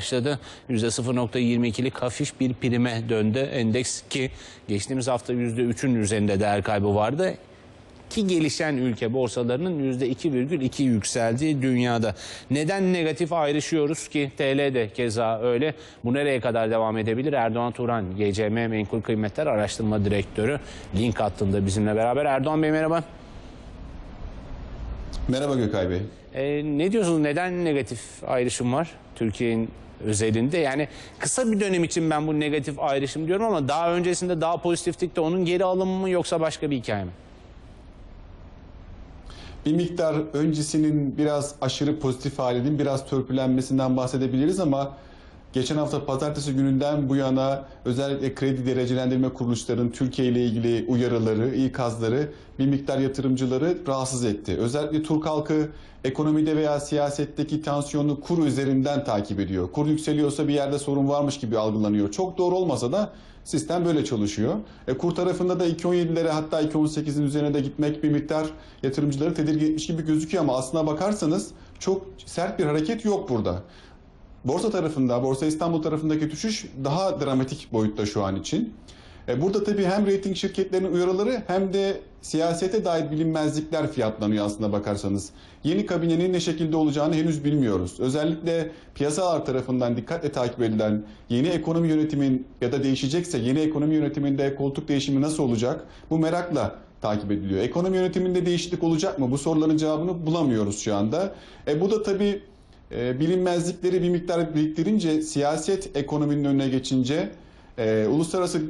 başladı. %0.22'lik hafif bir prime döndü endeks ki geçtiğimiz hafta %3'ün üzerinde değer kaybı vardı. Ki gelişen ülke borsalarının %2,2 yükseldiği dünyada. Neden negatif ayrışıyoruz ki TL de keza öyle. Bu nereye kadar devam edebilir? Erdoğan Turan, GCM Menkul Kıymetler Araştırma Direktörü link hattında bizimle beraber. Erdoğan Bey merhaba. Merhaba Gökay Bey. Ee, ne diyorsunuz? Neden negatif ayrışım var Türkiye'nin özelinde? Yani kısa bir dönem için ben bu negatif ayrışım diyorum ama daha öncesinde daha pozitiflikte onun geri alımı mı yoksa başka bir hikaye mi? Bir miktar öncesinin biraz aşırı pozitif halinin biraz törpülenmesinden bahsedebiliriz ama geçen hafta pazartesi gününden bu yana özellikle kredi derecelendirme kuruluşlarının Türkiye ile ilgili uyarıları, ikazları bir miktar yatırımcıları rahatsız etti. Özellikle Türk halkı ekonomide veya siyasetteki tansiyonu kur üzerinden takip ediyor. Kur yükseliyorsa bir yerde sorun varmış gibi algılanıyor. Çok doğru olmasa da sistem böyle çalışıyor. E, kur tarafında da 2.17'lere hatta 2.18'in üzerine de gitmek bir miktar yatırımcıları tedirgin etmiş gibi gözüküyor ama aslına bakarsanız çok sert bir hareket yok burada. Borsa tarafında, Borsa İstanbul tarafındaki düşüş daha dramatik boyutta şu an için. E, Burada tabii hem reyting şirketlerinin uyarıları hem de siyasete dair bilinmezlikler fiyatlanıyor aslında bakarsanız. Yeni kabinenin ne şekilde olacağını henüz bilmiyoruz. Özellikle piyasalar tarafından dikkatle takip edilen yeni ekonomi yönetimin ya da değişecekse yeni ekonomi yönetiminde koltuk değişimi nasıl olacak? Bu merakla takip ediliyor. Ekonomi yönetiminde değişiklik olacak mı? Bu soruların cevabını bulamıyoruz şu anda. E, bu da tabii e, bilinmezlikleri bir miktar biriktirince siyaset ekonominin önüne geçince e, uluslararası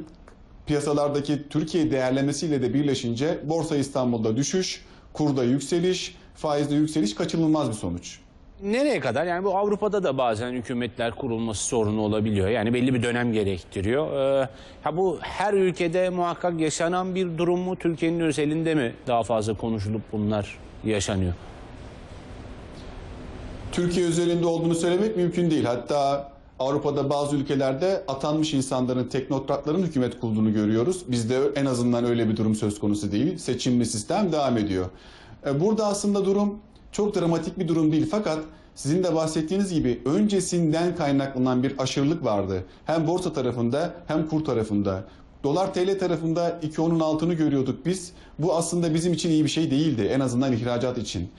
piyasalardaki Türkiye değerlemesiyle de birleşince Borsa İstanbul'da düşüş, kurda yükseliş, faizde yükseliş kaçınılmaz bir sonuç. Nereye kadar? Yani bu Avrupa'da da bazen hükümetler kurulması sorunu olabiliyor. Yani belli bir dönem gerektiriyor. Ee, ha bu her ülkede muhakkak yaşanan bir durum mu? Türkiye'nin özelinde mi daha fazla konuşulup bunlar yaşanıyor? Türkiye özelinde olduğunu söylemek mümkün değil. Hatta Avrupa'da bazı ülkelerde atanmış insanların, teknokratların hükümet kurduğunu görüyoruz. Bizde en azından öyle bir durum söz konusu değil. Seçimli sistem devam ediyor. E, Burada aslında durum çok dramatik bir durum değil. Fakat sizin de bahsettiğiniz gibi öncesinden kaynaklanan bir aşırılık vardı. Hem borsa tarafında hem kur tarafında. Dolar TL tarafında 2.10'un altını görüyorduk biz. Bu aslında bizim için iyi bir şey değildi. En azından ihracat için.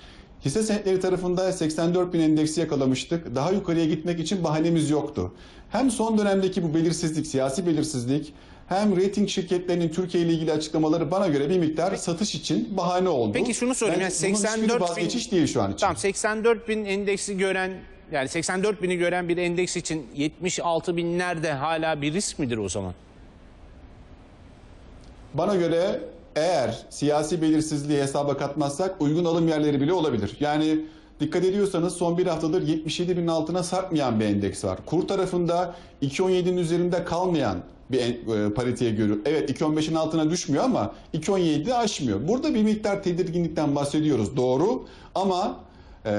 Hisse senetleri tarafında 84 bin endeksi yakalamıştık. Daha yukarıya gitmek için bahanemiz yoktu. Hem son dönemdeki bu belirsizlik, siyasi belirsizlik hem rating şirketlerinin Türkiye ile ilgili açıklamaları bana göre bir miktar satış için bahane oldu. Peki şunu sorayım. Yani bunun hiçbiri 84 bin- vazgeçiş değil şu an için. Tamam 84 bin endeksi gören yani 84 bini gören bir endeks için 76 binlerde hala bir risk midir o zaman? Bana göre eğer siyasi belirsizliği hesaba katmazsak uygun alım yerleri bile olabilir. Yani dikkat ediyorsanız son bir haftadır 77 binin altına sarkmayan bir endeks var. Kur tarafında 2.17'nin üzerinde kalmayan bir e, pariteye göre. Evet 2.15'in altına düşmüyor ama 2.17'de aşmıyor. Burada bir miktar tedirginlikten bahsediyoruz doğru ama e,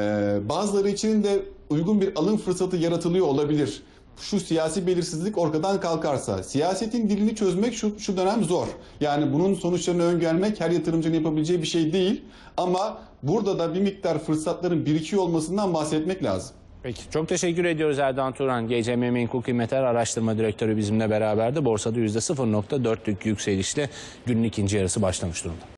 bazıları için de uygun bir alım fırsatı yaratılıyor olabilir şu siyasi belirsizlik ortadan kalkarsa, siyasetin dilini çözmek şu, şu dönem zor. Yani bunun sonuçlarını öngörmek her yatırımcının yapabileceği bir şey değil. Ama burada da bir miktar fırsatların birikiyor olmasından bahsetmek lazım. Peki çok teşekkür ediyoruz Erdoğan Turan. GCM Menkul Kıymetler Araştırma Direktörü bizimle beraberdi. Borsada %0.4'lük yükselişle günün ikinci yarısı başlamış durumda.